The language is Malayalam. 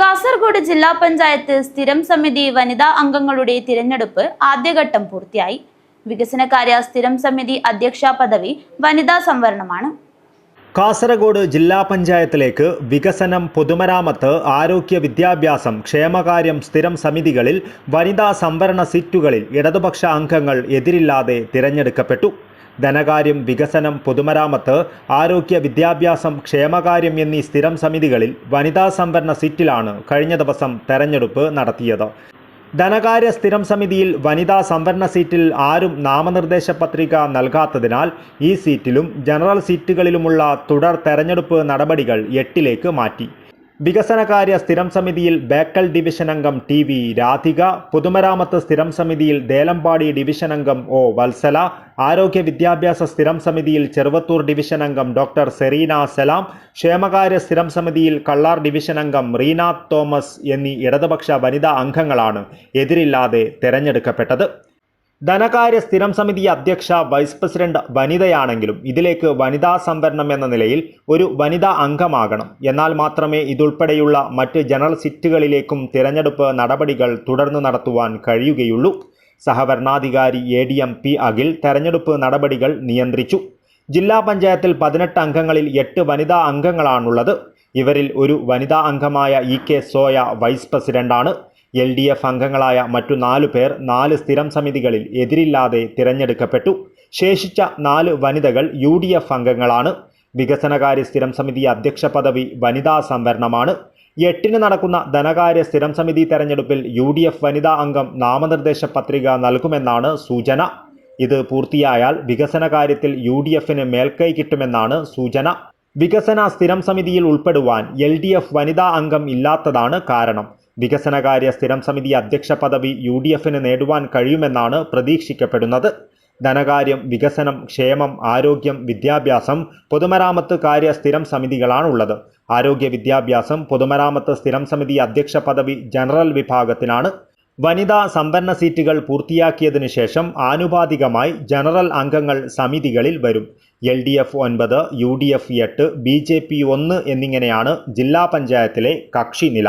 കാസർഗോഡ് ജില്ലാ പഞ്ചായത്ത് സ്ഥിരം സമിതി വനിതാ അംഗങ്ങളുടെ തിരഞ്ഞെടുപ്പ് ആദ്യഘട്ടം പൂർത്തിയായി. വികസനകാര്യ സ്ഥിരം സമിതി അധ്യക്ഷ പദവി വനിതാ സംവരണമാണ്. കാസർഗോഡ് ജില്ലാ പഞ്ചായത്തിലേക്ക് വികസനം പൊതുമരാമത്ത് ആരോഗ്യ വിദ്യാഭ്യാസം ക്ഷേമകാര്യം സ്ഥിരം സമിതികളിൽ വനിതാ സംവരണ സീറ്റുകളിൽ ഇടതുപക്ഷ അംഗങ്ങൾ എതിരില്ലാതെ തിരഞ്ഞെടുക്കപ്പെട്ടു. ധനകാര്യം വികസനം പൊതുമരാമത്ത് ആരോഗ്യ വിദ്യാഭ്യാസം ക്ഷേമകാര്യം എന്നീ സ്ഥിരം സമിതികളിൽ വനിതാ സംവരണ സീറ്റിലാണ് കഴിഞ്ഞ ദിവസം തെരഞ്ഞെടുപ്പ് നടത്തിയത്. ധനകാര്യ സ്ഥിരം സമിതിയിൽ വനിതാ സംവരണ സീറ്റിൽ ആരും നാമനിർദ്ദേശ പത്രിക നൽകാത്തതിനാൽ ഈ സീറ്റിലും ജനറൽ സീറ്റുകളിലുമുള്ള തുടർ തെരഞ്ഞെടുപ്പ് നടപടികൾ എട്ടിലേക്ക് മാറ്റി. വികസനകാര്യ സ്ഥിരം സമിതിയിൽ ബേക്കൽ ഡിവിഷൻ അംഗം ടി വി രാധിക പൊതുമരാമത്ത് സ്ഥിരം സമിതിയിൽ ദേലമ്പാടി ഡിവിഷൻ അംഗം ഒ വത്സല ആരോഗ്യ വിദ്യാഭ്യാസ സ്ഥിരം സമിതിയിൽ ചെറുവത്തൂർ ഡിവിഷൻ അംഗം ഡോക്ടർ സെറീന സലാം ക്ഷേമകാര്യ സ്ഥിരം സമിതിയിൽ കള്ളാർ ഡിവിഷൻ അംഗം റീന തോമസ് എന്നീ ഇടതുപക്ഷ വനിതാ അംഗങ്ങളാണ് എതിരില്ലാതെ തെരഞ്ഞെടുക്കപ്പെട്ടത്. ധനകാര്യ സ്ഥിരം സമിതി അധ്യക്ഷ വൈസ് പ്രസിഡന്റ് വനിതയാണെങ്കിലും ഇതിലേക്ക് വനിതാ സംവരണം എന്ന നിലയിൽ ഒരു വനിതാ അംഗമാകണം. എന്നാൽ മാത്രമേ ഇതുൾപ്പെടെയുള്ള മറ്റ് ജനറൽ സിറ്റുകളിലേക്കും തിരഞ്ഞെടുപ്പ് നടപടികൾ തുടർന്ന് നടത്തുവാൻ കഴിയുകയുള്ളൂ. സഹവരണാധികാരി A D M P Akhil തെരഞ്ഞെടുപ്പ് നടപടികൾ നിയന്ത്രിച്ചു. ജില്ലാ പഞ്ചായത്തിൽ പതിനെട്ട് അംഗങ്ങളിൽ എട്ട് വനിതാ അംഗങ്ങളാണുള്ളത്. ഇവരിൽ ഒരു വനിതാ അംഗമായ ഇ കെ സോയ വൈസ് പ്രസിഡന്റാണ്. എൽ ഡി എഫ് അംഗങ്ങളായ മറ്റു നാലു പേർ നാല് സ്ഥിരം സമിതികളിൽ എതിരില്ലാതെ തിരഞ്ഞെടുക്കപ്പെട്ടു. ശേഷിച്ച നാല് വനിതകൾ യു ഡി എഫ് അംഗങ്ങളാണ്. വികസനകാര്യ സ്ഥിരം സമിതി അധ്യക്ഷ പദവി വനിതാ സംവരണമാണ്. എട്ടിന് നടക്കുന്ന ധനകാര്യ സ്ഥിരം സമിതി തെരഞ്ഞെടുപ്പിൽ യു ഡി എഫ് വനിതാ അംഗം നാമനിർദ്ദേശ പത്രിക നൽകുമെന്നാണ് സൂചന. ഇത് പൂർത്തിയായാൽ വികസന കാര്യത്തിൽ യു ഡി എഫിന് മേൽക്കൈ കിട്ടുമെന്നാണ് സൂചന. വികസന സ്ഥിരം സമിതിയിൽ ഉൾപ്പെടുവാൻ എൽ ഡി എഫ് വനിതാ അംഗം ഇല്ലാത്തതാണ് കാരണം. വികസനകാര്യ സ്ഥിരം സമിതി അധ്യക്ഷ പദവി യു ഡി എഫിന് നേടുവാൻ കഴിയുമെന്നാണ് പ്രതീക്ഷിക്കപ്പെടുന്നത്. ധനകാര്യം വികസനം ക്ഷേമം ആരോഗ്യം വിദ്യാഭ്യാസം പൊതുമരാമത്ത് കാര്യ സ്ഥിരം സമിതികളാണുള്ളത്. ആരോഗ്യ വിദ്യാഭ്യാസം പൊതുമരാമത്ത് സ്ഥിരം സമിതി അധ്യക്ഷ പദവി ജനറൽ വിഭാഗത്തിനാണ്. വനിതാ സംവരണ സീറ്റുകൾ പൂർത്തിയാക്കിയതിനു ശേഷം ആനുപാതികമായി ജനറൽ അംഗങ്ങൾ സമിതികളിൽ വരും. എൽ ഡി എഫ് ഒൻപത് യു ഡി എഫ് എട്ട് ബി ജെ പി ഒന്ന് എന്നിങ്ങനെയാണ് ജില്ലാ പഞ്ചായത്തിലെ കക്ഷി നില